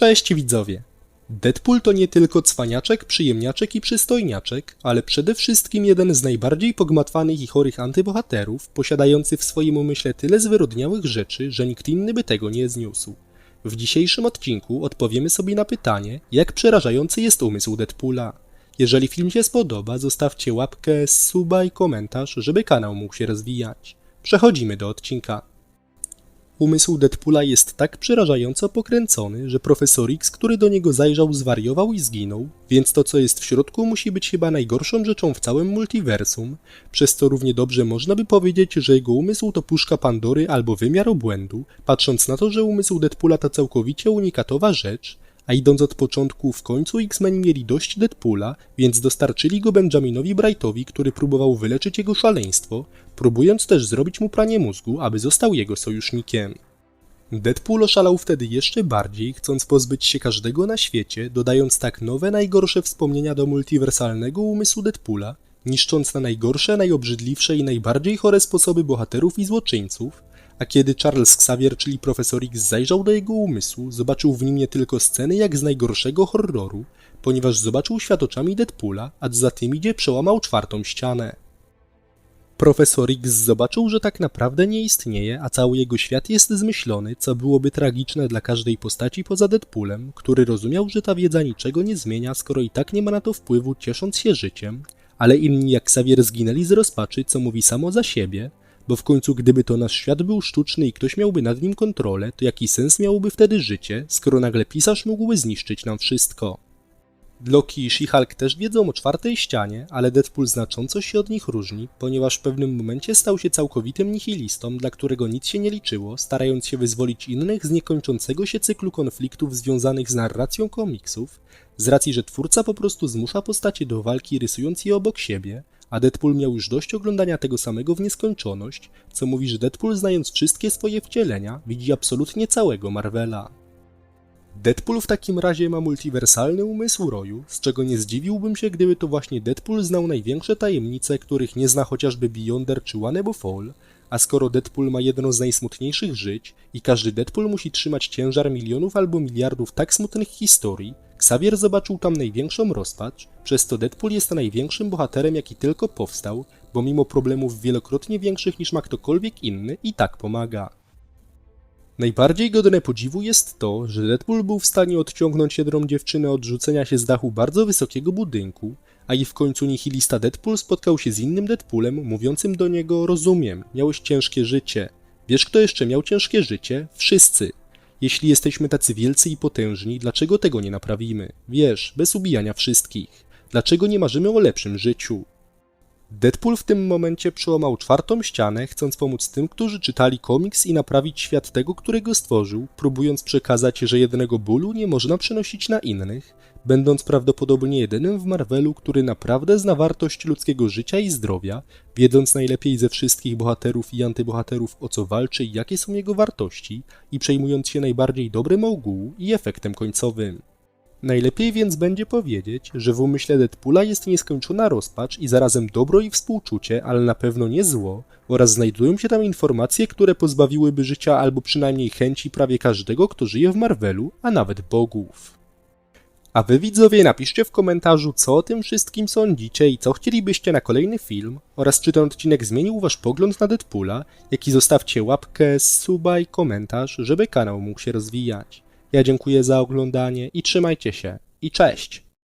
Cześć widzowie! Deadpool to nie tylko cwaniaczek, przyjemniaczek i przystojniaczek, ale przede wszystkim jeden z najbardziej pogmatwanych i chorych antybohaterów, posiadający w swoim umyśle tyle zwyrodniałych rzeczy, że nikt inny by tego nie zniósł. W dzisiejszym odcinku odpowiemy sobie na pytanie, jak przerażający jest umysł Deadpoola. Jeżeli film się spodoba, zostawcie łapkę, suba i komentarz, żeby kanał mógł się rozwijać. Przechodzimy do odcinka. Umysł Deadpoola jest tak przerażająco pokręcony, że profesor X, który do niego zajrzał, zwariował i zginął, więc to, co jest w środku, musi być chyba najgorszą rzeczą w całym multiversum, przez co równie dobrze można by powiedzieć, że jego umysł to puszka Pandory albo wymiar obłędu, patrząc na to, że umysł Deadpoola to całkowicie unikatowa rzecz, a idąc od początku, w końcu X-Men mieli dość Deadpoola, więc dostarczyli go Benjaminowi Brightowi, który próbował wyleczyć jego szaleństwo, próbując też zrobić mu pranie mózgu, aby został jego sojusznikiem. Deadpool oszalał wtedy jeszcze bardziej, chcąc pozbyć się każdego na świecie, dodając tak nowe, najgorsze wspomnienia do multiwersalnego umysłu Deadpoola, niszcząc na najgorsze, najobrzydliwsze i najbardziej chore sposoby bohaterów i złoczyńców, a kiedy Charles Xavier, czyli profesor X, zajrzał do jego umysłu, zobaczył w nim nie tylko sceny jak z najgorszego horroru, ponieważ zobaczył świat oczami Deadpoola, a za tym idzie przełamał czwartą ścianę. Profesor X zobaczył, że tak naprawdę nie istnieje, a cały jego świat jest zmyślony, co byłoby tragiczne dla każdej postaci poza Deadpoolem, który rozumiał, że ta wiedza niczego nie zmienia, skoro i tak nie ma na to wpływu, ciesząc się życiem, ale inni jak Xavier zginęli z rozpaczy, co mówi samo za siebie, bo w końcu gdyby to nasz świat był sztuczny i ktoś miałby nad nim kontrolę, to jaki sens miałoby wtedy życie, skoro nagle pisarz mógłby zniszczyć nam wszystko? Loki i She-Hulk też wiedzą o czwartej ścianie, ale Deadpool znacząco się od nich różni, ponieważ w pewnym momencie stał się całkowitym nihilistą, dla którego nic się nie liczyło, starając się wyzwolić innych z niekończącego się cyklu konfliktów związanych z narracją komiksów, z racji, że twórca po prostu zmusza postacie do walki rysując je obok siebie, a Deadpool miał już dość oglądania tego samego w nieskończoność, co mówi, że Deadpool znając wszystkie swoje wcielenia, widzi absolutnie całego Marvela. Deadpool w takim razie ma multiwersalny umysł roju, z czego nie zdziwiłbym się, gdyby to właśnie Deadpool znał największe tajemnice, których nie zna chociażby Beyonder czy One Above All, a skoro Deadpool ma jedno z najsmutniejszych żyć i każdy Deadpool musi trzymać ciężar milionów albo miliardów tak smutnych historii, Xavier zobaczył tam największą rozpacz, przez to Deadpool jest największym bohaterem jaki tylko powstał, bo mimo problemów wielokrotnie większych niż ma ktokolwiek inny i tak pomaga. Najbardziej godne podziwu jest to, że Deadpool był w stanie odciągnąć jedną dziewczynę od rzucenia się z dachu bardzo wysokiego budynku, a i w końcu nihilista Deadpool spotkał się z innym Deadpoolem, mówiącym do niego rozumiem, miałeś ciężkie życie. Wiesz kto jeszcze miał ciężkie życie? Wszyscy. Jeśli jesteśmy tacy wielcy i potężni, dlaczego tego nie naprawimy? Wiesz, bez ubijania wszystkich. Dlaczego nie marzymy o lepszym życiu? Deadpool w tym momencie przełamał czwartą ścianę, chcąc pomóc tym, którzy czytali komiks i naprawić świat tego, którego stworzył, próbując przekazać, że jednego bólu nie można przenosić na innych, będąc prawdopodobnie jedynym w Marvelu, który naprawdę zna wartość ludzkiego życia i zdrowia, wiedząc najlepiej ze wszystkich bohaterów i antybohaterów o co walczy i jakie są jego wartości, i przejmując się najbardziej dobrem ogółu i efektem końcowym. Najlepiej więc będzie powiedzieć, że w umyśle Deadpoola jest nieskończona rozpacz i zarazem dobro i współczucie, ale na pewno nie zło, oraz znajdują się tam informacje, które pozbawiłyby życia albo przynajmniej chęci prawie każdego, kto żyje w Marvelu, a nawet bogów. A wy widzowie napiszcie w komentarzu, co o tym wszystkim sądzicie i co chcielibyście na kolejny film, oraz czy ten odcinek zmienił wasz pogląd na Deadpoola, jak i zostawcie łapkę, suba i komentarz, żeby kanał mógł się rozwijać. Ja dziękuję za oglądanie i trzymajcie się. I cześć!